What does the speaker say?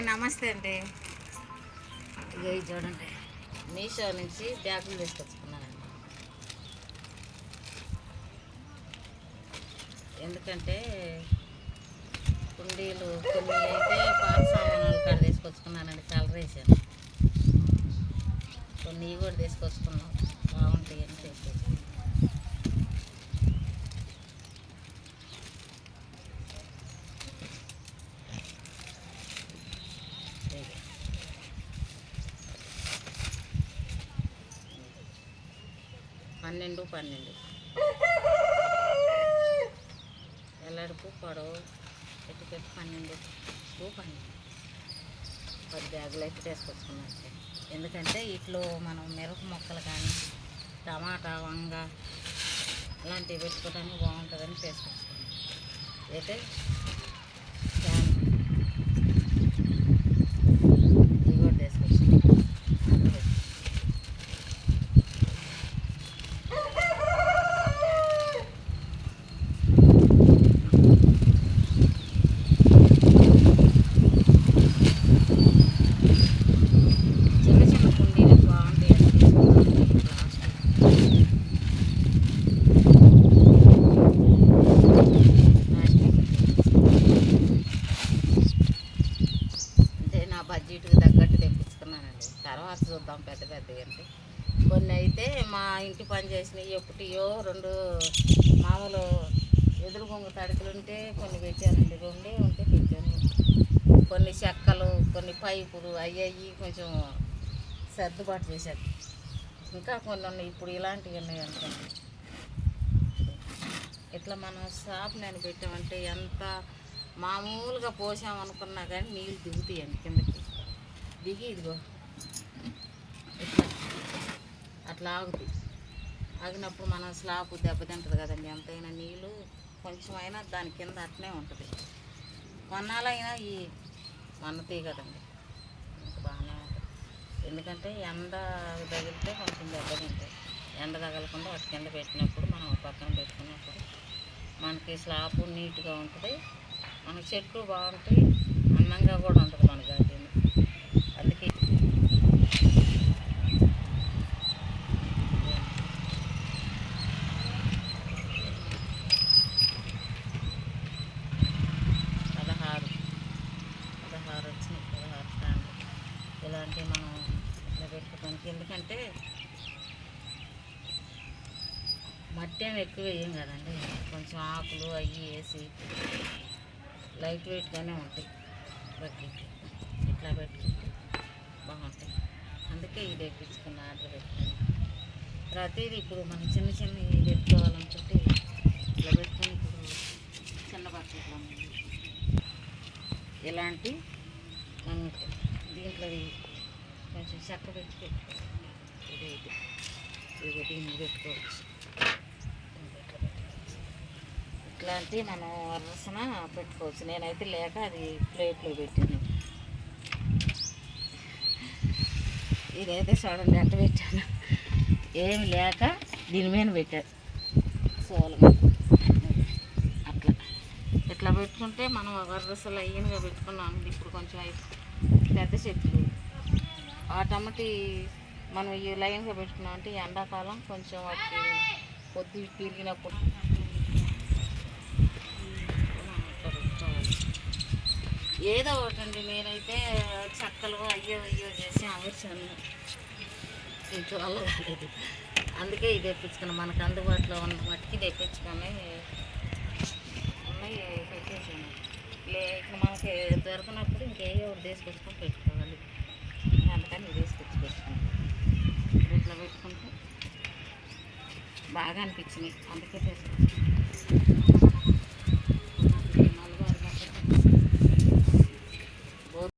Hi నమస్తే అండి. ఇక ఇది చూడండి. మీషో నుంచి బ్యాగులు తీసుకొచ్చుకున్నానండి. ఎందుకంటే కుండీలు కొన్ని అయితే పాత సామాన్లు కాడ తీసుకొచ్చుకున్నానండి కలర్ వేసాను కొన్ని కూడా తీసుకొచ్చుకున్నాం బాగుంటాయి అని తీసుకొచ్చుకున్నాం ఇదే. పన్నెండు పన్నెండు. ఎల్లడుపు పొడవు పెట్టి పెట్టి పన్నెండు పన్నెండు. పది బ్యాగులు అయితే తీసుకొచ్చుకున్నాం సార్. ఎందుకంటే ఇట్లో మనం మిరప మొక్కలు కానీ టమాటా వంగ ఇలాంటివి పెట్టుకోవడానికి బాగుంటుందని తీసుకొచ్చుకున్నాం. అయితే క్యాన్ ఇవి కూడా తీసుకొచ్చుకున్నాం అందులో పెట్టుకున్నాం. చిన్న చిన్న కుండీలు బాగుంటాయి అండి తీసుకున్నాను ప్లాస్టిక్ అంటే వీటికి తగ్గట్టు తెప్పించుకున్నానండి తర్వాత చూద్దాం పెద్ద పెద్ద అంటే. కొన్ని అయితే మా ఇంటి పని చేసినవి ఒకటియో రెండు మామూలు ఎదురు బొంగు తడికలు ఉంటే కొన్ని పెట్టానండి. రెండే ఉంటే పెట్టాను. కొన్ని చెక్కలు కొన్ని పైపులు అవి అవి కొంచెం సర్దుబాటు చేశాను. ఇంకా కొన్ని ఉన్నాయి. ఇప్పుడు ఇలాంటివి ఉన్నాయి అనుకోండి. ఇట్లా మనం షాప్ నేను పెట్టామంటే ఎంత మామూలుగా పోసామనుకున్నా కానీ నీళ్ళు దిగుతాయండి కిందకి. దిగి ఇదిగో. ఇట్లా అట్లా ఆగుతుంది ఆగినప్పుడు మనం స్లాబ్ దెబ్బతింటుంది కదండి. ఎంతైనా నీళ్ళు కొంచెమైనా దాని కింద అట్నే ఉంటుంది. కొన్నాళ్ళైనా ఈ మన్నతీ కదండి. ఇంకా బాగానే ఉంటుంది. ఎందుకంటే ఎండ తగిలితే కొంచెం దెబ్బతింటాయి ఎండ తగలకుండా వాటి కింద పెట్టినప్పుడు మనం పక్కన పెట్టుకున్నప్పుడు మనకి స్లాబ్ నీట్గా ఉంటుంది. మన చెట్లు బాగుంటాయి. అందంగా కూడా ఉంటుంది మన గార్డెన్ అందుకే పదహారు పదహారు వచ్చినాయి పదహారు స్టాండ్ ఇలాంటివి మనం ఇట్లా పెట్టుకోవడానికి ఎందుకంటే మట్టి ఏమి ఎక్కువ వేయం కదండి. కొంచెం ఆకులు అవి వేసి లైట్ వెయిట్గానే ఉంటాయి. బకెట్ ఇట్లా పెట్టుకుంటే బాగుంటాయి. అందుకే ఇది ఎక్కించుకున్న ఆర్డర్ పెట్టుకుని ప్రతిదీ ఇప్పుడు మనం చిన్న చిన్న పెట్టుకోవాలనుకుంటే ఇట్లా పెట్టుకుని ఇప్పుడు చిన్న బకెట్లు ఉన్నాయి ఇలాంటి దీంట్లో కొంచెం చెక్క పెట్టి పెట్టుకోవచ్చు ఇదైతే ఇది దీన్ని పెట్టుకోవచ్చు పెట్టుకోవచ్చు. ఇట్లాంటివి మనం వరసన పెట్టుకోవచ్చు. నేనైతే లేక అది ప్లేట్లో పెట్టాను ఇదైతే చూడండి ఎంత పెట్టాను. ఏమి లేక దీని మీద పెట్టాను. సోల. అట్లా. ఇట్లా పెట్టుకుంటే మనం వరసలు అయ్యనుగా పెట్టుకున్నాం. ఇప్పుడు కొంచెం పెద్ద చెట్లు ఆ టమాటీ మనం ఈ లైన్గా పెట్టుకున్నాం అంటే ఎండాకాలం కొంచెం వాటికి పొద్దు తిరిగినప్పుడు ఏదో ఒకటి ఏదో ఒకటండి నేనైతే చక్కలు అయ్యో అయ్యో చేసి అమర్చాను ఇంట్లో వల్ల కాలేదు. అందుకే ఇది తెప్పించుకున్నాను మనకు అందుబాటులో ఉన్న మట్టికి తెప్పించుకొని ఉన్నాయి పెట్టేసాను. లేక మనకి దొరకనప్పుడు ఇంకే ఒకటి తీసుకొచ్చుకొని పెట్టుకోవాలి. అందుకని ఇదేసి తీసుకొచ్చి పెట్టుకున్నాను. ఇట్లా పెట్టుకుంటే బాగా అనిపించినాయి అందుకే తీసుకొచ్చి